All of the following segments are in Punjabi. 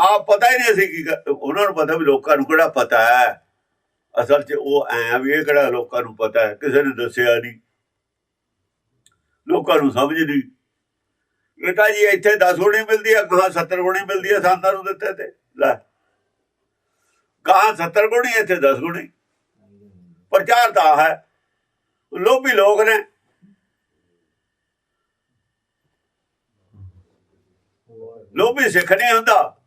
ਆਪ ਪਤਾ ਹੀ ਨਹੀਂ ਅਸੀਂ ਕੀ ਉਹਨਾਂ ਨੂੰ ਪਤਾ ਵੀ ਲੋਕਾਂ ਨੂੰ ਕਿਹੜਾ ਪਤਾ ਹੈ। ਅਸਲ 'ਚ ਉਹ ਐ ਵੀ ਇਹ ਕਿਹੜਾ ਲੋਕਾਂ ਨੂੰ ਪਤਾ ਹੈ, ਕਿਸੇ ਨੇ ਦੱਸਿਆ ਨਹੀਂ। ਲੋਕਾਂ ਨੂੰ ਸਮਝ ਨਹੀਂ। ਬੇਟਾ ਜੀ ਇੱਥੇ 10 ਗੁਣੀ ਮਿਲਦੀ ਹੈ ਗਾਂ 70 ਗੁਣੀ ਮਿਲਦੀ ਹੈ ਸੰਤਾਂ ਨੂੰ ਦਿੱਤੇ ਤੇ। ਲੈ ਕਹਾਂ 70 ਗੁਣੀ ਇੱਥੇ 10 ਗੁਣੀ ਪ੍ਰਚਾਰ ਤਾਂ ਹੈ। ਲੋਭੀ ਲੋਕ ਨੇ। ਲੋਭੀ ਸਿੱਖ ਨਹੀਂ ਹੁੰਦਾ।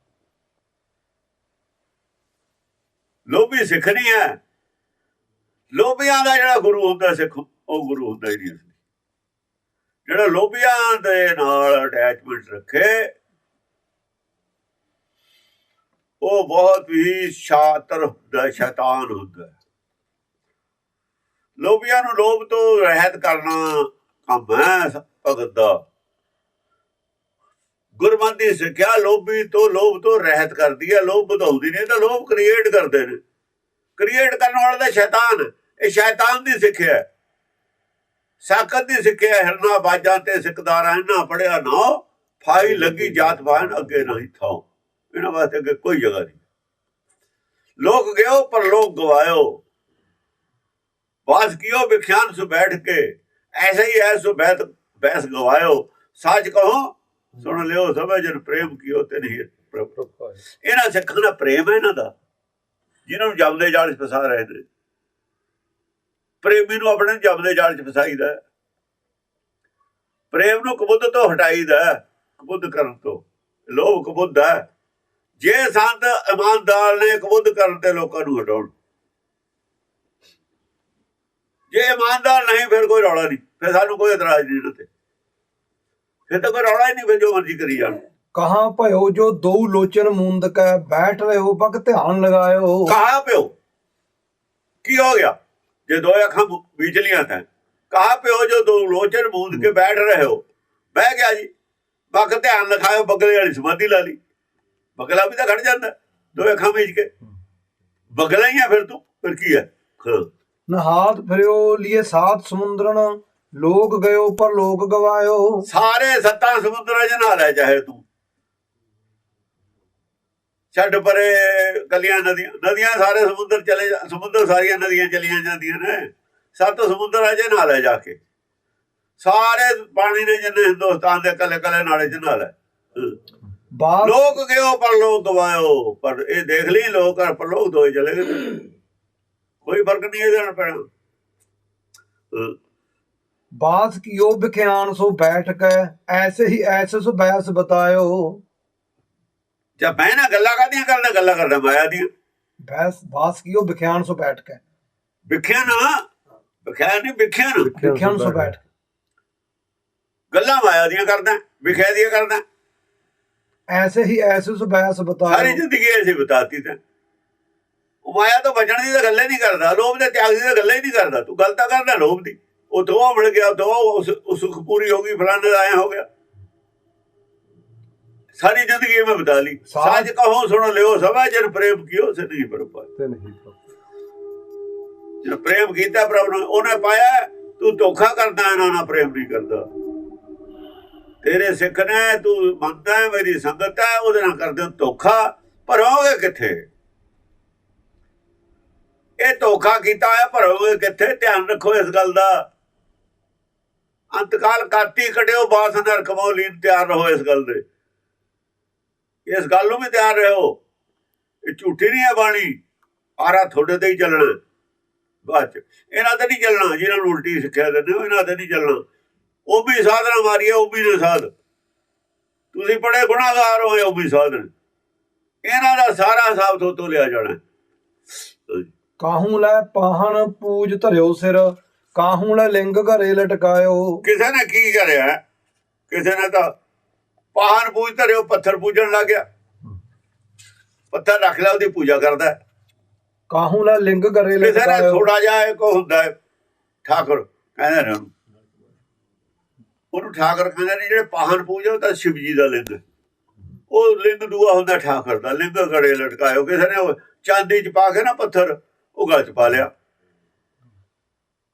ਲੋਭੀ ਸਿੱਖ ਨਹੀਂ ਹੈ। ਲੋਭੀਆਂ ਦਾ ਜਿਹੜਾ ਗੁਰੂ ਹੁੰਦਾ ਸਿੱਖ, ਉਹ ਗੁਰੂ ਹੁੰਦਾ ਹੀ ਨਹੀਂ ਜਿਹੜਾ ਲੋਭੀਆਂ ਦੇ ਨਾਲ ਅਟੈਚਮੈਂਟ ਰੱਖੇ, ਉਹ ਬਹੁਤ ਹੀ ਸ਼ਾਤਰ ਹੁੰਦਾ ਸ਼ੈਤਾਨ ਹੁੰਦਾ ਹੈ। ਲੋਭੀਆਂ ਨੂੰ ਲੋਭ ਤੋਂ ਰਹਿਤ ਕਰਨਾ ਕੰਮ ਹੈ, ਭਗਤ ਦਾ। ਗੁਰਮਤਿ ਸਿੱਖਿਆ ਲੋਭੀ ਤੋਂ ਲੋਭ ਤੋਂ ਰਹਿਤ ਕਰਦੀ ਹੈ, ਲੋਭ ਵਧਾਉਂਦੀ ਨਹੀਂ, ਤਾਂ ਲੋਭ ਕ੍ਰੀਏਟ ਕਰਦੇ ਨੇ। ਕ੍ਰੀਏਟ ਕਰਨ ਵਾਲਾ ਤਾਂ ਸ਼ੈਤਾਨ, ਇਹ ਸ਼ੈਤਾਨ ਦੀ ਸਿੱਖਿਆ ਹੈ। ਸਾਕਤ ਦੀ ਸਿੱਖਿਆ ਹਿਰਨਾ ਬਾਜਾਂ ਤੇ ਸਿਕਦਾਰਾਂ ਇਹਨਾਂ ਪੜਿਆ ਨਾ ਫਾਈ ਲੱਗੀ ਜਾਤ ਬਾਣ ਅੱਗੇ ਨਹੀਂ ਥਾਉ। ਇਹਨਾਂ ਵਾਸਤੇ ਅੱਗੇ ਕੋਈ ਜਗ੍ਹਾ ਨਹੀਂ। ਲੋਕ ਗਿਓ, ਪਰ ਲੋਕ ਗਵਾਇਓ। ਬਾਸ ਕੀਓ ਵਿਖਿਆਨ ਸੁ ਬੈਠ ਕੇ, ਐਸੇ ਹੀ ਐਸੋ ਬੈਤ ਬੈਸ ਗਵਾਇਓ। ਸੱਚ ਕਹੋ ਸੁਣ ਲਿਓ ਸਭੇ ਜਨ ਪ੍ਰੇਮ ਕੀਓ ਤੇ ਨਹੀਂ ਪ੍ਰਭ ਇਹਨਾਂ ਸਿੱਖਾਂ ਦਾ ਪ੍ਰੇਮ ਹੈ ਇਹਨਾਂ ਦਾ ਜਿਹਨਾਂ ਨੂੰ ਜਮਦੇ ਜਾਲ 'ਚ ਫਸਾ ਰਹੇ ਨੇ। ਪ੍ਰੇਮੀ ਨੂੰ ਆਪਣੇ ਜਮਦੇ ਜਾਲ 'ਚ ਫਸਾਈਦਾ ਪ੍ਰੇਮ ਨੂੰ ਕਬੁੱਧ ਤੋਂ ਹਟਾਈਦਾ ਹੈ, ਕਬੁੱਧ ਕਰਨ ਤੋਂ। ਲੋਭ ਕਬੁੱਧ ਹੈ। ਜੇ ਸੰਤ ਇਮਾਨਦਾਰ ਨੇ ਕਬੁੱਧ ਕਰਨ ਤੇ ਲੋਕਾਂ ਨੂੰ ਹਟਾਉਣ। ਜੇ ਇਮਾਨਦਾਰ ਨਹੀਂ ਫਿਰ ਕੋਈ ਰੌਲਾ ਨਹੀਂ ਫਿਰ ਸਾਨੂੰ ਕੋਈ ਇਤਰਾਜ਼ ਨਹੀਂ ਇਹਨਾਂ ਤੇ। ਫਿਰ ਤਾਂ ਕੋਈ ਰੌਲਾ ਹੀ ਨਹੀਂ ਫਿਰ ਜੋ ਮਰਜ਼ੀ ਕਰੀ ਜਾਣ। ਕਹਾਂ ਭਇਓ ਜੋ ਦੋ ਲੋਚਨ ਮੁੰਦ ਕੈ ਬੈਠ ਰਹੋ ਪਗ ਧਿਆਨ ਲਗਾਇਓ। ਕਹਾ ਪਿਓ ਕੀ ਹੋ ਗਿਆ? ਜੇ ਦੋ ਅੱਖਾਂ ਵਿਚਲੀਆਂ ਤਾਂ। ਕਹਾ ਪਿਓ ਜੋ ਦੋ ਲੋਚਨ ਮੂੰਦ ਕੇ ਬੈਠ ਰਹੇ ਬਹਿ ਗਿਆ ਜੀ ਬਗ ਧਿਆਨ ਲਖਾਇਓ ਬਗਲੇ ਵਾਲੀ ਸਮਾਧੀ ਲਾ ਲਈ। ਬਗਲਾ ਵੀ ਤਾਂ ਖੜ ਜਾਂਦਾ ਦੋ ਅੱਖਾਂ ਵਿੱਚ ਕੇ। ਬਗਲਾ ਹੀ ਆ ਫਿਰ ਤੂੰ ਫਿਰ ਕੀ ਹੈ? ਹਾਂ। ਨਹਾਤ ਫਿਰਿਓ ਲਿਏ ਸਾਤ ਸਮੁੰਦਰਨ ਲੋਕ ਗਇਓ ਪਰ ਲੋਕ ਗਵਾਇਓ। ਸਾਰੇ ਸੱਤਾਂ ਸਮੁੰਦਰਾਂ 'ਚ ਨਹਾ ਲੈ ਚਾਹੇ ਤੂੰ। ਛੱਡ ਪਰੇ ਕੱਲੀਆਂ ਨਦੀਆਂ ਨਦੀਆਂ ਸਾਰੇ ਸਮੁੰਦਰ ਚਲੇ ਸਮੁੰਦਰ ਸਾਰੀਆਂ ਨਦੀਆਂ ਚਲੀਆਂ ਜਾਂਦੀਆਂ ਨੇ। ਸੱਤ ਸਮੁੰਦਰਾਂ 'ਚ ਨਹਾ ਲੈ ਜਾ ਕੇ। ਸਾਰੇ ਪਾਣੀ ਨੇ ਜਿੰਨੇ ਹਿੰਦੁਸਤਾਨ ਦੇ ਕੱਲੇ ਕੱਲੇ ਨਾਲੇ 'ਚ ਨਹਾ ਲੈ। ਹਮ। ਬਾਤ ਲੋਕ ਗਿਓ ਪਰ ਲੋਕ ਗਵਾਇਓ। ਪਰ ਇਹ ਦੇਖ ਲਈ ਲੋਕ ਪਰ ਲੋਕ ਦੋਏ ਚਲੇ ਗਏ ਕੋਈ ਫ਼ਰਕ ਨਹੀਂ ਇਹਦੇ ਨਾਲ ਪੈਣਾ। ਬਾਤ ਕੀਓ ਵਿਖਿਆਨ ਸੋ ਬੈਠ ਕੈ ਐਸੇ ਹੀ ਐਸੇ ਸੋ ਬੈਸ ਬਤਾਇਓ। ਜਾਂ ਮੈਂ ਨਾ ਗੱਲਾਂ ਕਾਹਦੀਆਂ ਕਰਦਾ ਗੱਲਾਂ ਕਰਦਾ ਮਾਇਆ ਦੀਆਂ। ਬੈਸ ਬਾਸ ਕੀਓ ਵਿਖਿਆਨ ਸੋ ਬੈਠ ਕੈ। ਵਿਖਿਆ ਨਾ ਵਿਖਿਆ ਨਹੀਂ ਵਿਖਿਆ ਨਾ ਵਿਖਿਆਨ ਸੋ ਬੈਠ। ਗੱਲਾਂ ਮਾਇਆ ਦੀਆਂ ਕਰਦਾ ਵਿਖਿਆ ਦੀਆਂ ਕਰਦਾ। ਐਸੇ ਹੀ ਐਸੇ ਸੋ ਬੈਸ ਸਾਰੀ ਬਤਾਇਓ ਜ਼ਿੰਦਗੀ ਐਸੀ ਬਤਾਤੀ ਤਾਂ। ਉਹ ਮਾਇਆ ਤੋਂ ਬਚਣ ਦੀ ਤਾਂ ਗੱਲ ਹੀ ਨਹੀਂ ਕਰਦਾ ਲੋਭ ਦੇ ਤਿਆਗ ਦੀ ਤਾਂ ਗੱਲ ਹੀ ਨਹੀਂ ਕਰਦਾ। ਤੂੰ ਗੱਲ ਤਾਂ ਕਰਦਾ ਲੋਭ ਦੀ। ਉਹ ਦੋ ਮਿਲ ਗਿਆ ਦੋ ਉਸ ਸੁਖ ਪੂਰੀ ਹੋ ਗਈ ਫਲਾਣੇ ਦਾ ਆਇਆ ਹੋ ਗਿਆ। ਸਾਰੀ ਜ਼ਿੰਦਗੀ ਮੈਂ ਬਤਾ ਲਈ। ਸਾਜ- ਕਹੋ ਸੁਣ ਲਿਓ ਸਭਾ ਜਨ ਪ੍ਰੇਮ ਕੀਓ ਸੇ ਨਹੀਂ ਬਰਪਾ ਤੇ ਨਹੀਂ ਜੇ ਪ੍ਰੇਮ ਕੀਤਾ ਪ੍ਰਭੂ ਨੇ ਉਹਨੇ ਪਾਇਆ ਤੂੰ ਧੋਖਾ ਕਰਦਾ ਇਹਨਾਂ ਨਾਲ ਪ੍ਰੇਮ ਨਹੀਂ ਕਰਦਾ। ਤੇਰੇ ਸਿੱਖ ਨੇ ਤੂੰ ਮੰਨਦਾ ਹੈ ਮੇਰੀ ਸੰਗਤ ਹੈ ਉਹਦੇ ਨਾਲ ਕਰਦੇ ਧੋਖਾ ਭਰੋਗੇ ਕਿੱਥੇ? ਇਹ ਧੋਖਾ ਕੀਤਾ ਹੈ ਭਰੋਗੇ ਕਿੱਥੇ? ਧਿਆਨ ਰੱਖੋ ਇਸ ਗੱਲ ਦਾ। ਅੰਤਕਾਲ ਕਾਤੀ ਕਟਿਓ ਬਾਸ ਨਰ ਕਮੌਲੀ ਤਿਆਰ ਰਹੋ ਇਸ ਗੱਲ ਦੇ। ਇਸ ਗੱਲ ਨੂੰ ਵੀ ਤਿਆਰ ਰਹੋ। ਇਹ ਝੂਠੀ ਨਹੀਂ ਹੈ ਬਾਣੀ। ਆਰਾ ਤੁਹਾਡੇ ਤੇ ਹੀ ਚੱਲਣਾ। ਬਾਅਦ ਚ। ਇਹਨਾਂ ਤੇ ਨਹੀਂ ਚੱਲਣਾ, ਜਿਹਨਾਂ ਨੂੰ ਉਲਟੀ ਸਿੱਖਿਆ ਦਿੰਦੇ ਹੋ, ਇਹਨਾਂ ਤੇ ਨਹੀਂ ਚੱਲਣਾ। ਉਹ ਵੀ ਸਾਧਨਾ ਮਾਰੀ ਹੈ ਉਹ ਵੀ ਨੇ ਸਾਧ। ਤੁਸੀਂ ਬੜੇ ਗੁਨਾਹਗਾਰ ਹੋਏ ਉਹ ਵੀ ਸਾਧਨ ਇਹਨਾਂ ਦਾ ਸਾਰਾ ਹਿਸਾਬ ਤੋਂ ਤੋਂ ਲਿਆ ਜਾਣਾ। ਕਾਹੂ ਲੈ ਪਾਹਣ, ਪੂਜ ਧਰਿਓ ਸਿਰ। ਕਾਹੂ ਲੈ ਲਿੰਗ ਘਰੇ ਲਟਕਾਇਓ। ਕਿਸੇ ਨੇ ਕੀ ਕਰਿਆ? ਕਿਸੇ ਨੇ ਤਾਂ ਪਾਹਨ ਪੂਜ ਧਰਿਓ ਪੱਥਰ ਪੂਜਣ ਲੱਗ ਗਿਆ। ਪੱਥਰ ਰੱਖ ਲਿਆ ਉਹਦੀ ਪੂਜਾ ਕਰਦਾ। ਕਾਹੂ ਲੈ ਲਿੰਗ ਘਰੇ ਕਿਸੇ ਨੇ ਲਟਕਾਇਓ। ਥੋੜਾ ਜਿਹਾ ਇੱਕ ਹੁੰਦਾ ਹੈ ਠਾਕੁਰ ਕਹਿੰਦੇ ਨੇ ਉਹਨੂੰ। ਠਾਕੁਰ ਕਹਿੰਦੇ ਨੇ ਜਿਹੜੇ ਪਾਹਨ ਪੂਜਾ ਉਹ ਤਾਂ ਸ਼ਿਵ ਜੀ ਦਾ ਲਿੰਗ। ਉਹ ਲਿੰਗ ਦੂਆ ਹੁੰਦਾ ਠਾਕੁਰ ਦਾ। ਲਿੰਗ ਘੜੇ ਲਟਕਾਇਓ। ਕਿਸੇ ਨੇ ਚਾਂਦੀ ਚ ਪਾ ਕੇ ਨਾ ਪੱਥਰ ਉਹ ਗਲ ਚ ਪਾ ਲਿਆ।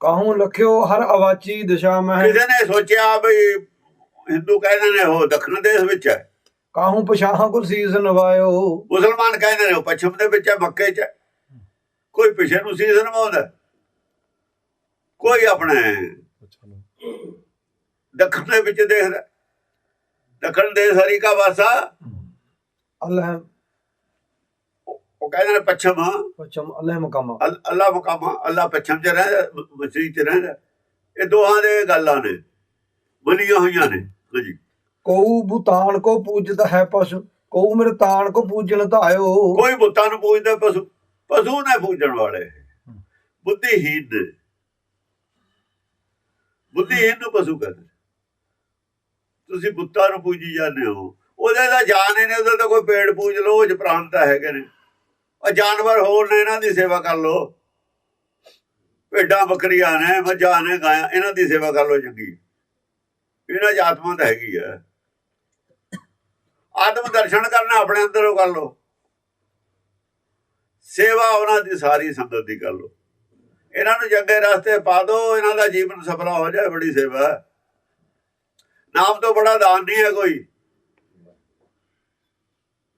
ਕਾਹੂ ਲਖਿਓ ਹਰ ਅਵਾਚੀ ਦਿਸ਼ਾ ਮਹਿ। ਕਿਸੇ ਨੇ ਸੋਚਿਆ ਵੀ ਹਿੰਦੂ ਕਹਿੰਦੇ ਨੇ ਉਹ ਦੱਖਣ ਦੇਸ਼ ਵਿੱਚ ਹੈ। ਕਾਹੂ ਪਛਾਹਾਂ ਕੁਲ ਸੀਸ ਨਵਾਇਓ। ਮੁਸਲਮਾਨ ਕਹਿੰਦੇ ਨੇ ਉਹ ਪੱਛਮ ਦੇ ਵਿੱਚ ਹੈ ਮੱਕੇ 'ਚ। ਕੋਈ ਪਿਛੇ ਨੂੰ ਸੀਸ ਨਵਾਉਂਦਾ। ਕੋਈ ਆਪਣੇ ਦੱਖਣ ਦੇ ਵਿੱਚ ਦੇਖਦਾ। ਦੱਖਣ ਦੇ ਹਰੀ ਕਾ ਵਾਸਾ। ਅੱਲਾਹ ਉਹ ਕਹਿੰਦੇ ਨੇ ਪੱਛਮ ਪਛਮ ਅੱਲਾਹ ਮਕਾਮਾ। ਅੱਲ- ਅੱਲਾ ਮਕਾਮਾ ਅੱਲਾ ਪੱਛਮ 'ਚ ਰਹਿੰਦਾ ਮਸੀਹ 'ਚ ਰਹਿੰਦਾ। ਇਹ ਦੋਹਾਂ ਦੇ ਗੱਲਾਂ ਨੇ ਬਣੀਆਂ ਹੋਈਆਂ ਨੇ ਹਾਂਜੀ। ਕਉ ਭੂਤਾਨ ਕੋ ਪੂਜਤ ਹੈ ਪਸ਼ੂ ਕਉ ਮੇਰੇ ਤਾਨ ਕੋ ਪੂਜਣ ਧਾਇਓ ਕੋਈ ਬੁੱਤਾਂ ਨੂੰ ਪੂਜਦਾ ਪਸ਼ੂ ਪਸ਼ੂ ਨੇ ਪੂਜਣ ਵਾਲੇ। ਬੁੱਧੀਹੀਨ ਨੇ। ਬੁੱਧੀਹੀਨ ਨੂੰ ਪਸ਼ੂ ਕਹਿੰਦੇ। ਤੁਸੀਂ ਬੁੱਤਾਂ ਨੂੰ ਪੂਜੀ ਜਾਂਦੇ ਹੋ। ਉਹਦੇ ਦਾ ਜਾਨ ਹੀ ਨੇ ਉਹਦੇ ਤਾਂ ਕੋਈ ਪੇੜ ਪੂਜ ਲਓ ਉਹ ਚ ਪ੍ਰਾਣ ਤਾਂ ਹੈਗੇ ਨੇ। ਉਹ ਜਾਨਵਰ ਹੋਰ ਨੇ, ਇਹਨਾਂ ਦੀ ਸੇਵਾ ਕਰ ਲੋ ਭੇਡਾਂ ਬੱਕਰੀਆਂ ਨੇ, ਮੱਝਾਂ ਨੇ, ਗਾਇਆਂ, ਇਹਨਾਂ ਦੀ ਸੇਵਾ ਕਰ ਲੋ ਚੰਗੀ। ਇਹਨਾਂ 'ਚ ਆਤਮਾ ਤਾਂ ਹੈਗੀ ਹੈ ਆਤਮ ਦਰਸ਼ਨ ਕਰਨਾ ਆਪਣੇ ਅੰਦਰੋਂ ਕਰ ਲੋ ਸੇਵਾ ਉਹਨਾਂ ਦੀ ਸਾਰੀ ਸੰਗਤ ਦੀ ਕਰ ਲੋ ਇਹਨਾਂ ਨੂੰ ਚੰਗੇ ਰਸਤੇ ਪਾ ਦਿਓ ਇਹਨਾਂ ਦਾ ਜੀਵਨ ਸਫਲਾ ਹੋ ਜਾਏ, ਬੜੀ ਸੇਵਾ। ਨਾਮ ਤੋਂ ਬੜਾ ਦਾਨ ਨਹੀਂ ਹੈ ਕੋਈ।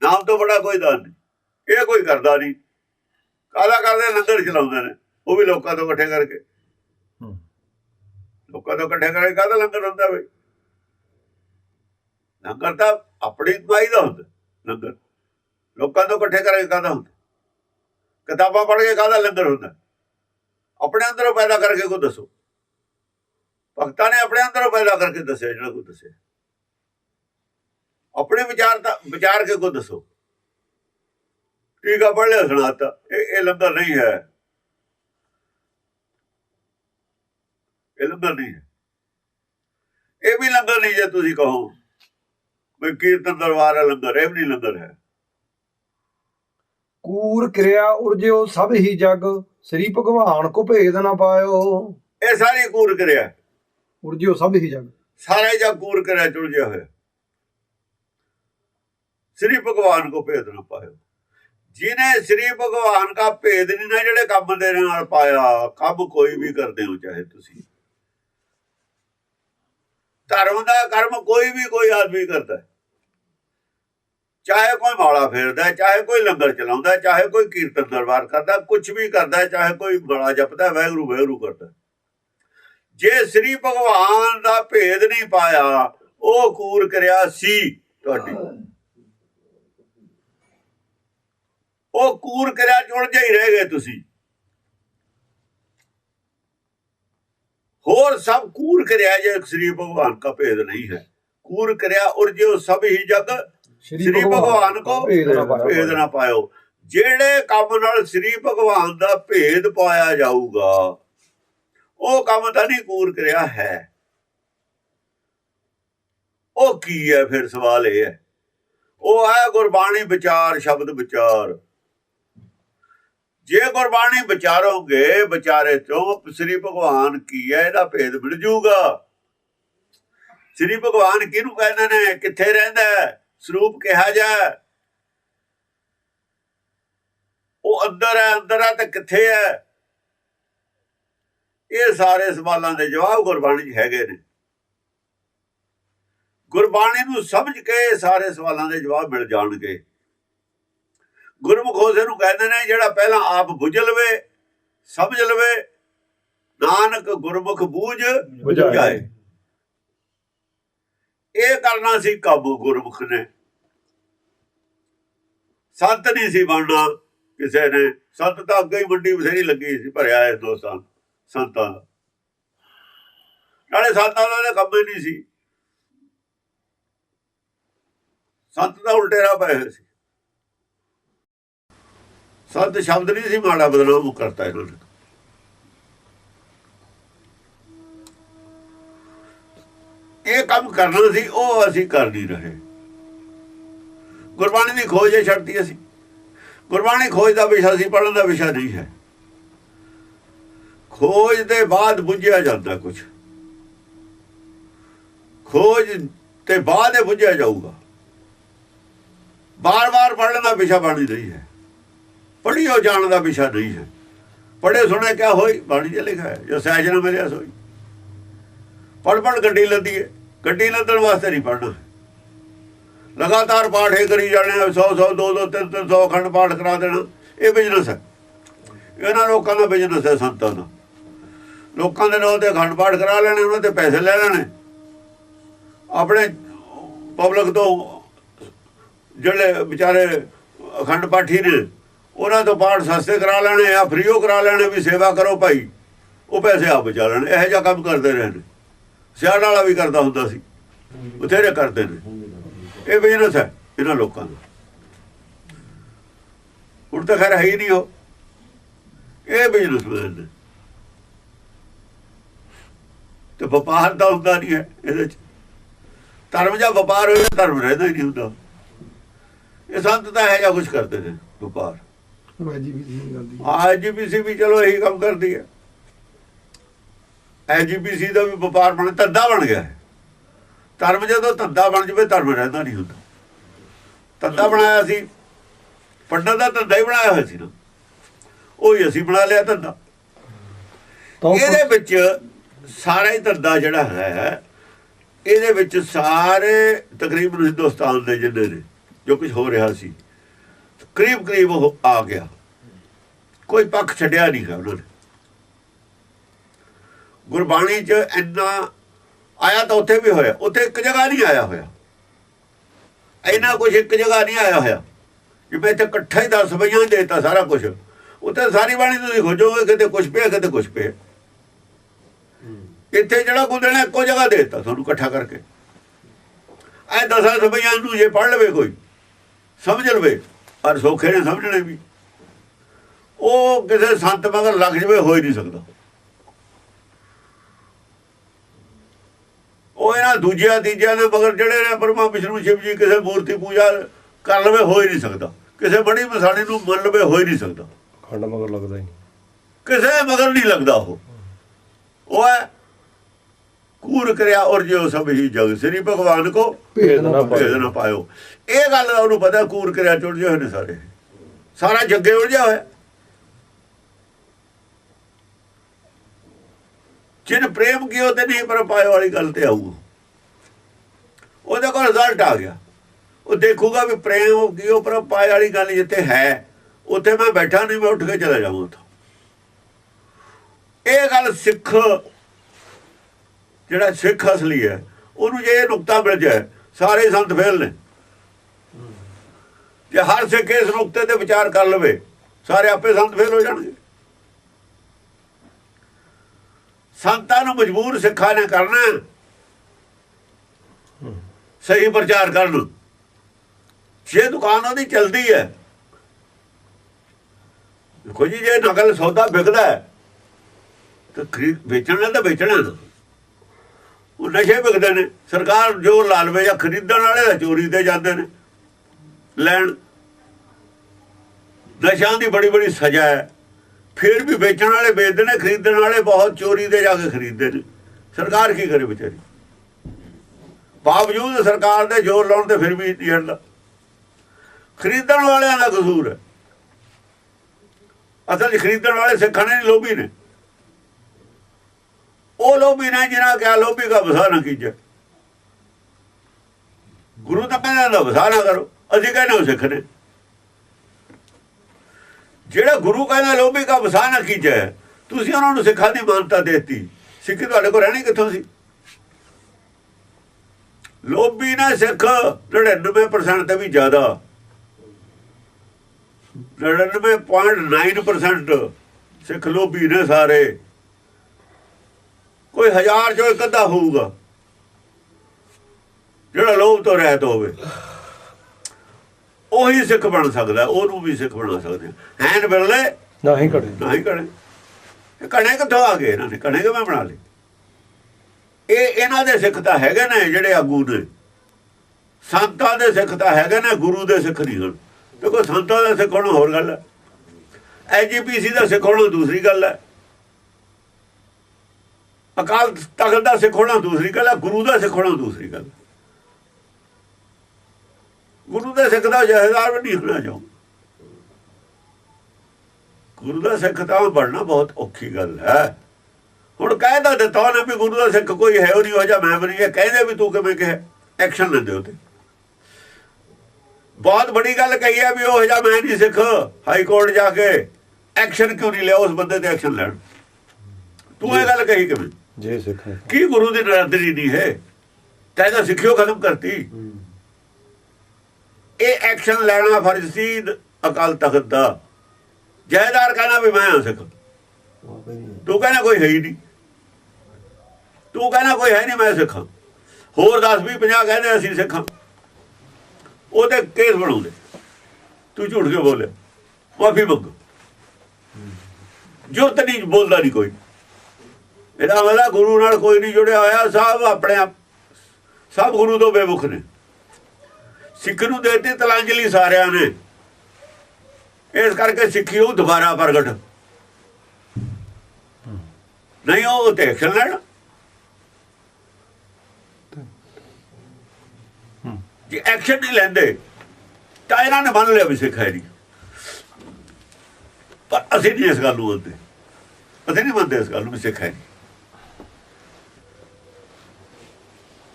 ਨਾਮ ਤੋਂ ਬੜਾ ਕੋਈ ਦਾਨ ਨਹੀਂ। ਇਹ ਕੋਈ ਕਰਦਾ ਨਹੀਂ। ਕਾਲਾ ਕਰਦੇ? ਲੰਗਰ ਚਲਾਉਂਦੇ ਨੇ। ਉਹ ਵੀ ਲੋਕਾਂ ਤੋਂ ਇਕੱਠੇ ਕਰਕੇ। ਲੋਕਾਂ ਤੋਂ ਇਕੱਠੇ ਕਰਕੇ ਕਾਹਦਾ ਲੰਗਰ ਹੁੰਦਾ ਬਈ? ਲੰਗਰ ਤਾਂ ਆਪਣੀ ਕਮਾਈ ਦਾ ਹੁੰਦਾ ਲੰਗਰ। ਲੋਕਾਂ ਤੋਂ ਇਕੱਠੇ ਕਰਕੇ ਕਾਹਦਾ ਹੁੰਦਾ? ਕਿਤਾਬਾਂ ਪੜ੍ਹ ਕੇ ਕਾਹਦਾ ਲੰਗਰ ਹੁੰਦਾ? ਆਪਣੇ ਅੰਦਰੋਂ ਪੈਦਾ ਕਰਕੇ ਕੋ ਦੱਸੋ। ਭਗਤਾਂ ਨੇ ਆਪਣੇ ਅੰਦਰੋਂ ਪੈਦਾ ਕਰਕੇ ਦੱਸਿਆ ਜਿਹੜਾ ਕੋ ਦੱਸਿਆ। ਆਪਣੇ ਵਿਚਾਰ ਦਾ ਵਿਚਾਰ ਕੇ ਕੋ ਦੱਸੋ। ਠੀਕ ਆ ਪੜ੍ਹ ਲਿਆ ਸੁਣਾਤਾ। ਇਹ ਇਹ ਲੰਗਰ ਨਹੀਂ ਹੈ। ਇਹ ਲੰਗਰ ਨਹੀਂ ਹੈ। ਇਹ ਵੀ ਲੰਗਰ ਨਹੀਂ ਜੇ ਤੁਸੀਂ ਕਹੋ। ਵੀ ਕੀਰਤਨ ਦਰਬਾਰ ਹੈ ਲੰਗਰ ਇਹ ਵੀ ਨਹੀਂ ਲੰਗਰ ਹੈ। ਕੂਰ ਕਿਰਿਆ ਉਰਜਿਓ ਸਭ ਹੀ ਜਗ। ਸ੍ਰੀ ਭਗਵਾਨ ਕੋ ਭੇਦ ਨਾ ਪਾਇਓ। ਇਹ ਸਾਰੀ ਕੂਰ ਕਰਿਆ। ਉਰਜਿਓ ਸਭ ਹੀ ਜਗ। ਸਾਰੇ ਜਗ ਕੂਰ ਕਰਿਆ ਚੁਲਝਿਆ ਹੋਇਆ। ਸ੍ਰੀ ਭਗਵਾਨ ਕੋ ਭੇਦ ਨਾ ਪਾਇਓ। ਜਿਨੇ ਸ੍ਰੀ ਭਗਵਾਨ ਦਾ ਭੇਦ ਨਹੀਂ ਨਾ ਜਿਹੜੇ ਕੰਮ ਦੇ ਨਾਲ ਪਾਇਆ ਕੰਮ ਕੋਈ ਵੀ ਕਰਦੇ ਹੋ ਚਾਹੇ ਤੁਸੀਂ। ਧਰਮ ਦਾ ਕਰਮ ਕੋਈ ਵੀ ਕੋਈ ਆਦਮੀ ਕਰਦਾ ਚਾਹੇ ਕੋਈ ਮਾਲਾ ਫੇਰਦਾ ਚਾਹੇ ਕੋਈ ਲੰਗਰ ਚਲਾਉਂਦਾ ਚਾਹੇ ਕੋਈ ਕੀਰਤਨ ਦਰਬਾਰ ਕਰਦਾ ਕੁਝ ਵੀ ਕਰਦਾ ਚਾਹੇ ਕੋਈ ਮਾਲਾ ਜਪਦਾ ਹੈ, ਵਾਹਿਗੁਰੂ ਕਰਦਾ ਜੇ ਸ੍ਰੀ ਭਗਵਾਨ ਦਾ ਭੇਦ ਨਹੀਂ ਪਾਇਆ ਉਹ ਕੂਰ ਕਰਿਆ ਸੀ ਤੁਹਾਡੀ। ਉਹ ਕੂਰ ਕਰਿਆ ਜੁੜ ਜਾਈ ਰਹਿ ਗਏ ਤੁਸੀਂ। ਹੋਰ ਸਭ ਕੂਰ ਕਰਿਆ ਜੇ ਸ੍ਰੀ ਭਗਵਾਨ ਦਾ ਭੇਦ ਨਹੀਂ ਹੈ। ਕੂਰ ਕਰਿਆ ਔਰ ਜੋ ਸਭ ਹੀ ਜਗ ਸ੍ਰੀ ਭਗਵਾਨ ਕੋ ਭੇਦ ਨਾ ਪਾਇਓ। ਭੇਦ ਨਾ ਪਾਇਓ। ਜਿਹੜੇ ਕੰਮ ਨਾਲ ਸ੍ਰੀ ਭਗਵਾਨ ਦਾ ਭੇਦ ਪਾਇਆ ਜਾਊਗਾ ਉਹ ਕੰਮ ਤਾਂ ਨਹੀਂ ਕੂਰ ਕਰਿਆ ਹੈ। ਉਹ ਕੀ ਹੈ ਫਿਰ ਸਵਾਲ ਇਹ ਹੈ। ਉਹ ਹੈ ਗੁਰਬਾਣੀ ਵਿਚਾਰ ਸ਼ਬਦ ਵਿਚਾਰ। ਜੇ ਗੁਰਬਾਣੀ ਵਿਚਾਰੋਗੇ, ਵਿਚਾਰੇ ਚੋਂ ਸ੍ਰੀ ਭਗਵਾਨ ਕੀ ਹੈ? ਇਹਦਾ ਭੇਦ ਮਿਲ ਜੂਗਾ ਸ੍ਰੀ ਭਗਵਾਨ ਕਿਹਨੂੰ ਕਹਿੰਦੇ ਨੇ? ਕਿੱਥੇ ਰਹਿੰਦਾ ਸਰੂਪ ਕਿਹਾ ਜਾ ਉਹ ਅੰਦਰ ਹੈ ਅੰਦਰ ਹੈ ਤੇ ਕਿੱਥੇ ਹੈ? ਇਹ ਸਾਰੇ ਸਵਾਲਾਂ ਦੇ ਜਵਾਬ ਗੁਰਬਾਣੀ 'ਚ ਹੈਗੇ ਨੇ। ਗੁਰਬਾਣੀ ਨੂੰ ਸਮਝ ਕੇ ਸਾਰੇ ਸਵਾਲਾਂ ਦੇ ਜਵਾਬ ਮਿਲ ਜਾਣਗੇ। ਗੁਰਮੁਖ ਉਸੇ ਨੂੰ ਕਹਿੰਦੇ ਨੇ ਜਿਹੜਾ ਪਹਿਲਾਂ ਆਪ ਬੁੱਝ ਲਵੇ ਸਮਝ ਲਵੇ ਨਾਨਕ ਗੁਰਮੁਖ ਬੂਝ ਬੁਝਾਏ। ਇਹ ਕਰਨਾ ਸੀ ਕਾਬੂ ਗੁਰਮੁਖ ਨੇ। ਸੰਤ ਨਹੀਂ ਸੀ ਬਣਨਾ ਕਿਸੇ ਨੇ। ਸੰਤ ਤਾਂ ਅੱਗੇ ਹੀ ਮੰਡੀ ਬਥੇਰੀ ਲੱਗੀ ਸੀ ਭਰਿਆ ਇਸ ਦੋਸਤਾਂ ਸੰਤਾਂ ਦਾ। ਨਾਲੇ ਸੰਤਾਂ ਦਾ ਕੰਮ ਹੀ ਨਹੀਂ ਸੀ। ਸੰਤ ਦਾ ਉਲਟੇ ਰਾਹ ਪਏ ਹੋਏ ਸੀ। ਸੰਤ ਸ਼ਬਦ ਨਹੀਂ ਸੀ ਮਾੜਾ ਬਦਨਾਮ ਕਰਤਾ ਇਹਨਾਂ ਨੇ। ਇਹ ਕੰਮ ਕਰਨਾ ਸੀ, ਉਹ ਅਸੀਂ ਕਰ ਨਹੀਂ ਰਹੇ। ਗੁਰਬਾਣੀ ਦੀ ਖੋਜ ਇਹ ਛੱਡਤੀ ਅਸੀਂ। ਗੁਰਬਾਣੀ ਖੋਜ ਦਾ ਵਿਸ਼ਾ ਸੀ ਪੜਨ ਦਾ ਵਿਸ਼ਾ ਨਹੀਂ ਹੈ। ਖੋਜ ਦੇ ਬਾਅਦ ਬੁੱਝਿਆ ਜਾਂਦਾ ਕੁਝ ਖੋਜ ਤੇ ਬਾਅਦ ਇਹ ਬੁੱਝਿਆ ਜਾਊਗਾ। ਬਾਰ-ਬਾਰ ਪੜਨ ਦਾ ਵਿਸ਼ਾ ਬਾਣੀ ਨਹੀਂ ਹੈ। ਪੜ੍ਹਿਓ ਜਾਣ ਦਾ ਵਿਸ਼ਾ ਨਹੀਂ ਹੈ। ਪੜ੍ਹੇ ਸੁਣੇ ਕਿਆ ਹੋਈ? ਬਾਣੀ 'ਚ ਲਿਖਿਆ ਹੈ। ਜੋ ਸਹਿਜ ਨਾ ਮਿਲਿਆ ਸੋਈ। ਪੜ ਪੜ ਗੱਡੀ ਲੱਦੀ ਹੈ। ਗੱਡੀ ਲੱਦਣ ਵਾਸਤੇ ਨਹੀਂ ਪੜਨਾ ਲਗਾਤਾਰ ਪਾਠ ਇਹ ਕਰੀ ਜਾਣੇ 100 100 2 2 3 300 ਅਖੰਡ ਪਾਠ ਕਰਾ ਦੇਣਾ। ਇਹ ਬਿਜ਼ਨਸ ਹੈ। ਇਹਨਾਂ ਲੋਕਾਂ ਦਾ ਬਿਜ਼ਨਸ ਹੈ ਸੰਤਾਂ ਦਾ। ਲੋਕਾਂ ਦੇ ਨਾਂ ਤੇ ਅਖੰਡ ਪਾਠ ਕਰਾ ਲੈਣੇ, ਉਹਨਾਂ ਤੇ ਪੈਸੇ ਲੈ ਲੈਣੇ। ਆਪਣੇ ਪਬਲਿਕ ਤੋਂ ਜਿਹੜੇ ਵਿਚਾਰੇ ਅਖੰਡ ਪਾਠੀ ਨੇ ਉਹਨਾਂ ਤੋਂ ਪਾਠ ਸਸਤੇ ਕਰਾ ਲੈਣੇ ਆ ਫ੍ਰੀਓ ਕਰਾ ਲੈਣੇ ਵੀ ਸੇਵਾ ਕਰੋ ਭਾਈ। ਉਹ ਪੈਸੇ ਆਪ ਬਚਾ ਲੈਣ, ਇਹੋ ਜਿਹਾ ਕੰਮ ਕਰਦੇ ਰਹੇ ਨੇ ਸਿਆਣ ਵਾਲਾ ਵੀ ਕਰਦਾ ਹੁੰਦਾ ਸੀ, ਬਥੇਰੇ ਕਰਦੇ ਨੇ। ਇਹ ਬਿਜ਼ਨਸ ਹੈ ਇਹਨਾਂ ਲੋਕਾਂ ਦਾ। ਹੁਣ ਤਾਂ ਖੈਰ ਹੈ ਹੀ ਨਹੀਂ ਉਹ। ਇਹ ਬਿਜ਼ਨਸ ਨੇ ਤੇ ਵਪਾਰ ਤਾਂ ਹੁੰਦਾ ਨਹੀਂ ਹੈ ਇਹਦੇ ਚ। ਧਰਮ ਜਾਂ ਵਪਾਰ ਹੋਵੇ ਧਰਮ ਰਹਿੰਦਾ ਹੀ ਨਹੀਂ ਹੁੰਦਾ। ਇਹ ਸੰਤ ਤਾਂ ਹੈ ਜਾਂ ਕੁਝ ਕਰਦੇ ਨੇ, ਵਪਾਰ। ਵੈਜੀ ਵੀ ਨਹੀਂ ਕਰਦੀ ਆਈਜੀਪੀਸੀ ਵੀ ਚਲੋ ਇਹੀ ਕੰਮ ਕਰਦੀ ਹੈ। ਐਜੀਪੀਸੀ ਦਾ ਵੀ ਵਪਾਰ ਬਣ ਧੰਦਾ ਬਣ ਗਿਆ ਹੈ। ਧਰਮ ਜਦੋਂ ਧੰਦਾ ਬਣ ਜਵੇ ਧਰਮ ਰਹਿੰਦਾ ਨਹੀਂ ਹੁੰਦਾ। ਧੰਦਾ ਬਣਾਇਆ ਸੀ ਪੰਡਤ ਦਾ ਧੰਦਾ ਹੀ ਬਣਾਇਆ ਹੋਇਆ ਸੀ ਨਾ। ਉਹ ਹੀ ਅਸੀਂ ਬਣਾ ਲਿਆ ਧੰਦਾ। ਇਹਦੇ ਵਿੱਚ ਸਾਰਾ ਹੀ ਧੰਦਾ ਜਿਹੜਾ ਹੈ ਇਹਦੇ ਵਿੱਚ ਸਾਰੇ ਤਕਰੀਬਨ ਹਿੰਦੁਸਤਾਨ ਦੇ ਜਿੰਨੇ ਨੇ ਜੋ ਕੁਝ ਹੋ ਰਿਹਾ ਸੀ। ਕਰੀਬ ਕਰੀਬ ਉਹ ਆ ਗਿਆ। ਕੋਈ ਪੱਖ ਛੱਡਿਆ ਨਹੀਂ ਹੈ ਉਹਨਾਂ ਨੇ। ਗੁਰਬਾਣੀ 'ਚ ਇੰਨਾ ਆਇਆ ਤਾਂ ਉੱਥੇ ਵੀ ਹੋਇਆ ਉੱਥੇ ਇੱਕ ਜਗ੍ਹਾ ਨਹੀਂ ਆਇਆ ਹੋਇਆ। ਇੰਨਾ ਕੁਝ ਇੱਕ ਜਗ੍ਹਾ ਨਹੀਂ ਆਇਆ ਹੋਇਆ। ਜਿਵੇਂ ਇੱਥੇ ਇਕੱਠਾ ਹੀ 10 ਬਈਆਂ ਦੇਤਾ ਸਾਰਾ ਕੁਝ ਉੱਥੇ ਸਾਰੀ ਬਾਣੀ ਤੁਸੀਂ ਖੋਜੋਗੇ ਕਿਤੇ ਕੁਝ ਪਿਆ ਕਿਤੇ ਕੁਝ ਪਿਆ। ਇੱਥੇ ਜਿਹੜਾ ਕੁਝ ਦੇਣਾ ਇੱਕੋ ਜਗ੍ਹਾ ਦੇ ਦਿੱਤਾ ਤੁਹਾਨੂੰ ਇਕੱਠਾ ਕਰਕੇ। ਐ ਦਸਾਂ ਸਬਈਆਂ ਨੂੰ ਜੇ ਪੜ ਲਵੇ ਕੋਈ ਸਮਝ ਲਵੇ। ਪਰ ਸੌਖੇ ਨੇ ਸਮਝਣੇ ਵੀ। ਉਹ ਕਿਸੇ ਸੰਤ ਮਗਰ ਲੱਗ ਜਵੇ ਹੋ ਹੀ ਨਹੀਂ ਸਕਦਾ। ਉਹ ਇਹਨਾਂ ਦੂਜਿਆਂ ਤੀਜਿਆਂ ਦੇ ਮਗਰ ਜਿਹੜੇ ਨੇ ਬ੍ਰਹਮਾ ਵਿਸ਼ਨੂੰ ਸ਼ਿਵ ਜੀ ਕਿਸੇ ਮੂਰਤੀ ਪੂਜਾ ਕਰ ਲਵੇ ਹੋ ਹੀ ਨਹੀਂ ਸਕਦਾ। ਕਿਸੇ ਬੜੀ ਮਸਾਣੀ ਨੂੰ ਮੰਨ ਲਵੇ ਹੋ ਹੀ ਨਹੀਂ ਸਕਦਾ। ਖੰਡ ਮਗਰ ਲੱਗਦਾ ਹੀ ਕਿਸੇ ਮਗਰ ਨਹੀਂ ਲੱਗਦਾ ਉਹ। ਉਹ ਹੈ ਕੂਰ ਕਰਿਆ ਔਰ ਜਿਉ ਸਭ ਹੀ ਜਗ ਸ੍ਰੀ ਭਗਵਾਨ ਕੋ ਭੇਦ ਨਾ ਪਾਇਓ। ਭੇਦ ਨਾ ਪਾਇਓ। ਇਹ ਗੱਲ ਉਹਨੂੰ ਪਤਾ ਕੂਰ ਕਰਿਆ ਚੁੜ ਹੋਏ ਨੇ ਸਾਰੇ। ਸਾਰਾ ਜੱਗੇ ਉਲਝਿਆ ਹੋਇਆ। ਜਿਨ ਪ੍ਰੇਮ ਕੀਓ ਤੇ ਨਹੀਂ ਪਰ ਪਾਇਓ ਵਾਲੀ ਗੱਲ ਤੇ ਆਊ ਉਹਦੇ ਕੋਲ ਰਿਜ਼ਲਟ ਆ ਗਿਆ। ਉਹ ਦੇਖੂਗਾ ਵੀ ਪ੍ਰੇਮ ਕੀਓ ਪਰ ਪਾਇਓ ਵਾਲੀ ਗੱਲ ਜਿੱਥੇ ਹੈ ਉੱਥੇ ਮੈਂ ਬੈਠਾ ਨਹੀਂ ਮੈਂ ਉੱਠ ਕੇ ਚਲਾ ਜਾਵਾਂ ਉੱਥੋਂ। ਇਹ ਗੱਲ ਸਿੱਖ ਜਿਹੜਾ ਸਿੱਖ ਅਸਲੀ ਹੈ, ਉਹਨੂੰ ਜੇ ਇਹ ਨੁਕਤਾ ਮਿਲ ਜਾਏ, ਸਾਰੇ ਸੰਤ ਫੇਲ ਨੇ। ਜੇ ਹਰ ਸਿੱਖ ਇਸ ਨੁਕਤੇ ਤੇ ਵਿਚਾਰ ਕਰ ਲਵੇ, ਸਾਰੇ ਆਪੇ ਸੰਤ ਫੇਲ ਹੋ ਜਾਣਗੇ। ਸੰਤਾਂ ਨੂੰ ਮਜਬੂਰ ਸਿੱਖਾਂ ਨੇ ਕਰਨਾ ਸਹੀ ਪ੍ਰਚਾਰ ਕਰਨ। ਜੇ ਦੁਕਾਨ ਉਹਦੀ ਚਲਦੀ ਹੈ, ਦੇਖੋ ਜੇ ਨਕਲ ਸੌਦਾ ਵਿਕਦਾ ਹੈ, ਤਾਂ ਵੇਚਣਾ ਤਾਂ ਵੇਚਣਾ ਉਹ ਨਸ਼ੇ ਵਿਕਦੇ ਨੇ। ਸਰਕਾਰ ਜੋ ਲਾਲਵੇ ਜਾਂ ਖਰੀਦਣ ਵਾਲੇ ਦਾ ਚੋਰੀ ਤੇ ਜਾਂਦੇ ਨੇ। ਲੈਣ। ਨਸ਼ਿਆਂ ਦੀ ਬੜੀ ਬੜੀ ਸਜ਼ਾ ਹੈ। ਫਿਰ ਵੀ ਵੇਚਣ ਵਾਲੇ ਵੇਚਦੇ ਨੇ, ਖਰੀਦਣ ਵਾਲੇ ਬਹੁਤ ਚੋਰੀ ਦੇ ਜਾ ਕੇ ਖਰੀਦਦੇ ਨੇ। ਸਰਕਾਰ ਕੀ ਕਰੇ ਵਿਚਾਰੀ? ਬਾਵਜੂਦ ਸਰਕਾਰ ਦੇ ਜ਼ੋਰ ਲਾਉਣ ਤੇ ਫਿਰ ਵੀ ਨਹੀਂ ਖਰੀਦਣ ਵਾਲਿਆਂ ਦਾ ਕਸੂਰ ਹੈ। ਅਸਲ 'ਚ ਖਰੀਦਣ ਵਾਲੇ ਸਿੱਖਾਂ ਨੇ ਨਹੀਂ, ਲੋਭੀ ਨੇ। ਉਹ ਲੋਭੀ ਨੇ ਜਿਹਨਾਂ ਕਿਹਾ, ਲੋਭੀ ਦਾ ਵਸਾ ਨਾ ਕੀਜੇ। ਗੁਰੂ ਤਾਂ ਕਹਿੰਦਾ ਵਸਾ ਨਾ ਕਰੋ, ਅਸੀਂ ਕਹਿੰਦੇ ਉਹ ਸਿੱਖ ਨੇ। ਜਿਹੜਾ ਗੁਰੂ ਕਹਿੰਦਾ ਲੋਭੀ ਦਾ ਵਸਾ ਨਾ ਕੀਜੇ, ਤੁਸੀਂ ਉਹਨਾਂ ਨੂੰ ਸਿੱਖਾਂ ਦੀ ਮਾਨਤਾ ਦੇਤੀ। ਸਿੱਖੀ ਤੁਹਾਡੇ ਕੋਲ ਰਹਿਣੀ ਕਿੱਥੋਂ ਸੀ? ਲੋਭੀ ਨੇ ਸਿੱਖ 99% ਤੇ ਵੀ ਜ਼ਿਆਦਾ। 99.9% ਸਿੱਖ ਲੋਭੀ ਨੇ ਸਾਰੇ। ਕੋਈ ਹਜ਼ਾਰ ਚੋਂ ਇੱਕ ਅੱਧਾ ਹੋਊਗਾ। ਜਿਹੜਾ ਲੋਭ ਤੋਂ ਰਹਿਤ ਹੋਵੇ। ਉਹੀ ਸਿੱਖ ਬਣ ਸਕਦਾ ਉਹਨੂੰ ਵੀ ਸਿੱਖ ਬਣਾ ਸਕਦੇ। ਹੈਨ ਬਿਰਲੇ ਨਾ ਹੀ ਨਹੀਂ ਇਹ ਕਣੇ ਕਿੱਥੋਂ ਆ ਗਏ ਇਹਨਾਂ ਨੇ ਕਣੇ ਕਿਵੇਂ ਬਣਾ ਲਏ? ਇਹ ਇਹਨਾਂ ਦੇ ਸਿੱਖ ਤਾਂ ਹੈਗੇ ਨੇ ਜਿਹੜੇ ਆਗੂ ਨੇ। ਸੰਤਾਂ ਦੇ ਸਿੱਖ ਤਾਂ ਹੈਗੇ ਨੇ ਗੁਰੂ ਦੇ ਸਿੱਖ ਨਹੀਂ ਹਨ ਦੇਖੋ ਸੰਤਾਂ ਦਾ ਸਿੱਖ ਹੋਣਾ ਹੋਰ ਗੱਲ ਹੈ। ਐਜੀਪੀਸੀ ਦਾ ਸਿੱਖ ਹੋਣਾ ਦੂਸਰੀ ਗੱਲ ਹੈ। ਅਕਾਲ ਤਖਤ ਦਾ ਸਿੱਖ ਹੋਣਾ ਦੂਸਰੀ ਗੱਲ ਹੈ ਗੁਰੂ ਦਾ ਸਿੱਖ ਹੋਣਾ ਦੂਸਰੀ ਗੱਲ। ਗੁਰੂ ਦੇ ਸਿੱਖ ਦਾ ਜਹੇਦਾਰ ਵੀ ਨਹੀਂ ਹੋਣਾ ਚਾਹੁੰਦਾ। ਗੁਰੂ ਦਾ ਸਿੱਖ ਤਾਂ ਬਣਨਾ ਬਹੁਤ ਔਖੀ ਗੱਲ ਹੈ। ਹੁਣ ਕਹਿਦਾ ਦਿੱਤਾ ਉਹਨੇ ਵੀ ਗੁਰੂ ਦਾ ਸਿੱਖ ਕੋਈ ਹੈ ਉਹ ਨਹੀਂ ਹੋ ਜਾ ਮੈਂ ਵੀ ਇਹ ਕਹਿੰਦੇ ਵੀ ਤੂੰ ਕਿਵੇਂ ਕਿਹਾ ਐਕਸ਼ਨ ਲੈਂਦੇ ਉਹਤੇ ਬਹੁਤ ਬੜੀ ਗੱਲ ਕਹੀ ਹੈ ਵੀ ਉਹ ਜਿਹਾ ਮੈਂ ਨਹੀਂ ਸਿੱਖ ਹਾਈ ਕੋਰਟ ਜਾ ਕੇ ਐਕਸ਼ਨ ਕਿਉਂ ਨਹੀਂ ਲਿਆ ਉਸ ਬੰਦੇ ਤੇ ਐਕਸ਼ਨ ਲੈਣ। ਤੂੰ ਇਹ ਗੱਲ ਕਹੀ ਕਿਵੇਂ? ਜੇ ਸਿੱਖ ਕੀ ਗੁਰੂ ਦੀ ਨਰਾਦਰੀ ਨਹੀਂ ਹੈ? ਕਹਿੰਦਾ ਸਿੱਖਿਓ ਖਤਮ ਕਰਤੀ। ਇਹ ਐਕਸ਼ਨ ਲੈਣਾ ਫਰਜ਼ ਸੀ ਅਕਾਲ ਤਖਤ ਦਾ। ਜੈਦਾਰ ਕਹਿੰਦਾ ਵੀ ਮੈਂ ਸਿੱਖ। ਤੂੰ ਕਹਿੰਦਾ ਕੋਈ ਹੈ ਹੀ ਨਹੀਂ। ਤੂੰ ਕਹਿੰਦਾ ਕੋਈ ਹੈ ਨਹੀਂ ਮੈਂ ਸਿੱਖਾਂ ਹੋਰ 10 20 50 ਕਹਿੰਦੇ ਅਸੀਂ ਸਿੱਖਾਂ ਉਹਦੇ ਕੇਸ ਬਣਾਉਂਦੇ। ਤੂੰ ਝੂਠ ਕਿਉਂ ਬੋਲਿਆ? ਮਾਫੀ ਮੰਗ। ਜੁਰਤ ਨਹੀਂ ਬੋਲਦਾ ਨਹੀਂ ਕੋਈ। ਇਹਦਾ ਮਤਲਬ ਗੁਰੂ ਨਾਲ ਕੋਈ ਨਹੀਂ ਜੁੜਿਆ ਹੋਇਆ, ਸਭ ਆਪਣੇ ਆਪ ਸਭ ਗੁਰੂ ਤੋਂ ਬੇਮੁਖ ਨੇ। ਸਿੱਖ ਨੂੰ ਦੇਤੀ ਤਲਾਂਜਲੀ ਸਾਰਿਆਂ ਨੇ। ਇਸ ਕਰਕੇ ਸਿੱਖੀ ਉਹ ਦੁਬਾਰਾ ਪ੍ਰਗਟ। ਨਹੀਂ, ਉਹ ਤੇ ਐਕਸ਼ਨ ਲੈਣ। ਜੇ ਐਕਸ਼ਨ ਨਹੀਂ ਲੈਂਦੇ, ਤਾਂ ਇਹਨਾਂ ਨੇ ਮੰਨ ਲਿਆ ਵੀ ਸਿੱਖ ਹੈ ਨਹੀਂ। ਪਰ ਅਸੀਂ ਨਹੀਂ ਇਸ ਗੱਲ ਨੂੰ ਮੰਨਦੇ। ਅਸੀਂ ਨਹੀਂ ਮੰਨਦੇ ਇਸ ਗੱਲ ਨੂੰ ਵੀ ਸਿੱਖ ਹੈ ਨਹੀਂ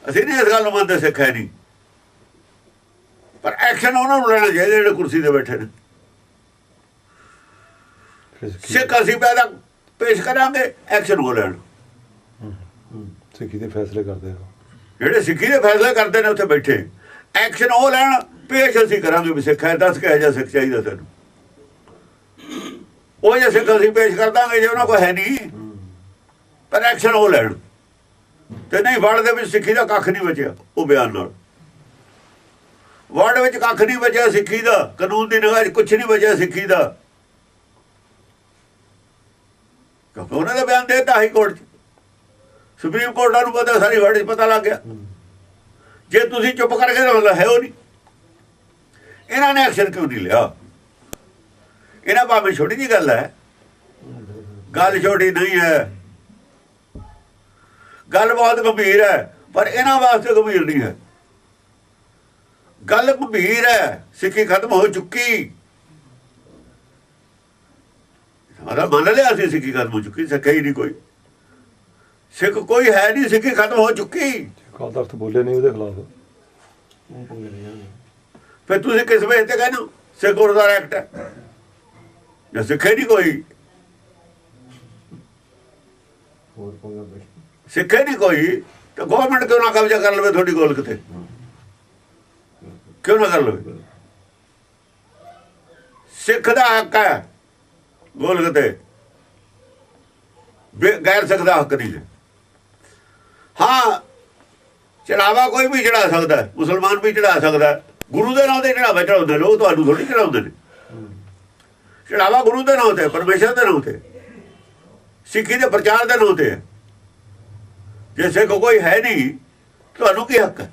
ਅਸੀਂ ਨਹੀਂ ਇਸ ਗੱਲ ਨੂੰ ਮੰਨਦੇ ਸਿੱਖ ਹੈ ਨਹੀਂ ਪਰ ਐਕਸ਼ਨ ਉਹਨਾਂ ਨੂੰ ਲੈਣਾ ਚਾਹੀਦਾ ਜਿਹੜੇ ਕੁਰਸੀ ਤੇ ਬੈਠੇ ਨੇ। ਸਿੱਖੀ ਅਸੀਂ ਪਹਿਲਾਂ ਪੇਸ਼ ਕਰਾਂਗੇ ਐਕਸ਼ਨ ਹੋ ਲੈਣ। ਸਿੱਖੀ ਦੇ ਫੈਸਲੇ ਕਰਦੇ ਹੋ ਜਿਹੜੇ ਸਿੱਖੀ ਦੇ ਫੈਸਲੇ ਕਰਦੇ ਨੇ ਉੱਥੇ ਬੈਠੇ। ਐਕਸ਼ਨ ਉਹ ਲੈਣ ਪੇਸ਼ ਅਸੀਂ ਕਰਾਂਗੇ ਵੀ ਸਿੱਖ ਹੈ ਦੱਸ ਕੇ ਜਾ ਸਿੱਖ ਚਾਹੀਦਾ ਸਾਨੂੰ ਉਹ ਜੇ ਸਿੱਖ ਅਸੀਂ ਪੇਸ਼ ਕਰ ਦਾਂਗੇ ਜੇ ਉਹਨਾਂ ਕੋਲ ਹੈ ਨਹੀਂ ਪਰ ਐਕਸ਼ਨ ਉਹ ਲੈਣ। ਤੇ ਨਹੀਂ ਵੜ ਦੇ ਵਿੱਚ ਸਿੱਖੀ ਦਾ ਕੱਖ ਨਹੀਂ ਬਚਿਆ ਉਹ ਬਿਆਨ ਨਾਲ। ਵੜ ਵਿੱਚ ਕੱਖ ਨਹੀਂ ਬਚਿਆ ਸਿੱਖੀ ਦਾ ਕਾਨੂੰਨ ਦੀ ਨਿਗਾਹ 'ਚ ਕੁਝ ਨਹੀਂ ਬਚਿਆ ਸਿੱਖੀ ਦਾ। ਉਹਨਾਂ ਦਾ ਬਿਆਨ ਦੇਤਾ ਹਾਈ ਕੋਰਟ 'ਚ। ਸੁਪਰੀਮ ਕੋਰਟ ਨੂੰ ਪਤਾ ਸਾਰੀ ਵਰਡ 'ਚ ਪਤਾ ਲੱਗ ਗਿਆ। ਜੇ ਤੁਸੀਂ ਚੁੱਪ ਕਰਕੇ ਰਹੋ ਹੈ ਉਹ ਨਹੀਂ। ਇਹਨਾਂ ਨੇ ਐਕਸ਼ਨ ਕਿਉਂ ਨਹੀਂ ਲਿਆ? ਇਹਨਾਂ ਭਾਵੇਂ ਛੋਟੀ ਜੀ ਗੱਲ ਹੈ। ਗੱਲ ਛੋਟੀ ਨਹੀਂ ਹੈ। ਗੱਲ ਬਹੁਤ ਗੰਭੀਰ ਹੈ ਪਰ ਇਹਨਾਂ ਵਾਸਤੇ ਗੰਭੀਰ ਨਹੀਂ ਹੈ। ਗੱਲ ਗੰਭੀਰ ਹੈ ਸਿੱਖੀ ਖਤਮ ਹੋ ਚੁੱਕੀ। ਸਾਰਾ ਮੰਨ ਲਿਆ ਸੀ ਸਿੱਖੀ ਖਤਮ ਹੋ ਚੁੱਕੀ ਸਿੱਖਿਆ ਹੀ ਨਹੀਂ ਕੋਈ। ਸਿੱਖ ਕੋਈ ਹੈ ਨਹੀਂ ਸਿੱਖੀ ਖਤਮ ਹੋ ਚੁੱਕੀ। ਅਕਾਲ ਤਖਤ ਬੋਲੇ ਨਹੀਂ ਉਹਦੇ ਖਿਲਾਫ। ਫਿਰ ਤੁਸੀਂ ਕਿਸ ਵੇਚ ਤੇ ਕਹਿੰਦੇ ਹੋ? ਸਿੱਖ ਗੁਰਦੁਆਰਾ ਐਕਟ ਹੈ। ਜੇ ਸਿੱਖੇ ਨਹੀਂ ਕੋਈ? ਸਿੱਖੇ ਨਹੀਂ ਕੋਈ, ਤਾਂ ਗਵਰਨਮੈਂਟ ਕਿਉਂ ਨਾ ਕਬਜ਼ਾ ਕਰ ਲਵੇ ਤੁਹਾਡੀ ਗੋਲਕ ਤੇ? ਕਿਉਂ ਨਾ ਕਰ ਲਵੇ? ਸਿੱਖ ਦਾ ਹੱਕ ਹੈ ਗੋਲਕ ਤੇ। ਗੈਰ ਸਿੱਖ ਦਾ ਹੱਕ ਨਹੀਂ ਹੈ ਹਾਂ, ਚੜਾਵਾ ਕੋਈ ਵੀ ਚੜਾ ਸਕਦਾ ਮੁਸਲਮਾਨ ਵੀ ਚੜਾ ਸਕਦਾ ਗੁਰੂ ਦੇ ਨਾਂ ਤੇ ਚੜਾਵਾ ਚੜਾਉਂਦੇ ਲੋਕ ਤੁਹਾਨੂੰ ਥੋੜੀ ਚੜਾਉਂਦੇ ਨੇ। ਚੜਾਵਾ ਗੁਰੂ ਦੇ ਨਾਂ ਤੇ ਪਰਮੇਸ਼ਰ ਦੇ ਨਾਂ ਤੇ ਸਿੱਖੀ ਦੇ ਪ੍ਰਚਾਰ ਦੇ ਨਾਂ ਤੇ ਹੈ। ਜੇ ਸਿੱਖ ਕੋਈ ਹੈ ਨਹੀਂ ਤੁਹਾਨੂੰ ਕੀ ਹੱਕ ਹੈ?